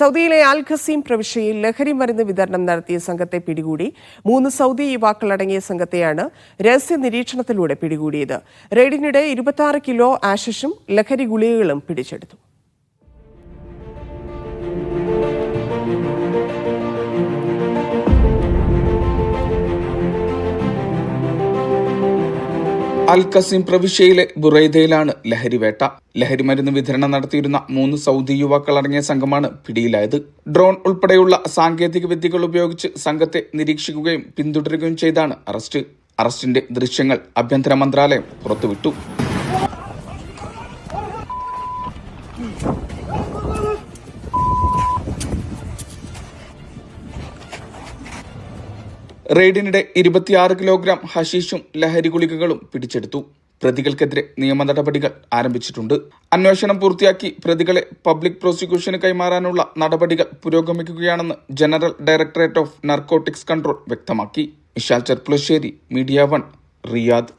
സൗദിയിലെ അൽ ഖസീം പ്രവിശ്യയിൽ ലഹരി മരുന്ന് വിതരണം നടത്തിയ സംഘത്തെ പിടികൂടി. മൂന്ന് സൗദി യുവാക്കളടങ്ങിയ സംഘത്തെയാണ് രഹസ്യ നിരീക്ഷണത്തിലൂടെ പിടികൂടിയത്. റെയ്ഡിനിടെ ഇരുപത്തി കിലോ ആഷിഷും ലഹരി ഗുളികകളും പിടിച്ചെടുത്തു. അൽ കസീം പ്രവിശ്യയിലെ ബുറൈദയിലാണ് ലഹരിവേട്ട ലഹരി മരുന്ന് വിതരണം നടത്തിയിരുന്ന മൂന്ന് സൗദി യുവാക്കൾ അടങ്ങിയ സംഘമാണ് പിടിയിലായത്. ഡ്രോൺ ഉൾപ്പെടെയുള്ള സാങ്കേതിക വിദ്യകൾ ഉപയോഗിച്ച് സംഘത്തെ നിരീക്ഷിക്കുകയും പിന്തുടരുകയും ചെയ്താണ് അറസ്റ്റ്. അറസ്റ്റിന്റെ ദൃശ്യങ്ങൾ ആഭ്യന്തര മന്ത്രാലയം പുറത്തുവിട്ടു. റെയ്ഡിനിടെ ഇരുപത്തിയാറ് കിലോഗ്രാം ഹഷീഷും ലഹരി ഗുളികകളും പിടിച്ചെടുത്തു. പ്രതികൾക്കെതിരെ നിയമ നടപടികൾ ആരംഭിച്ചിട്ടുണ്ട്. അന്വേഷണം പൂർത്തിയാക്കി പ്രതികളെ പബ്ലിക് പ്രോസിക്യൂഷന് കൈമാറാനുള്ള നടപടികൾ പുരോഗമിക്കുകയാണെന്ന് general directorate of narcotics control വ്യക്തമാക്കി. Vishal Cherpulassery media one Riyadh.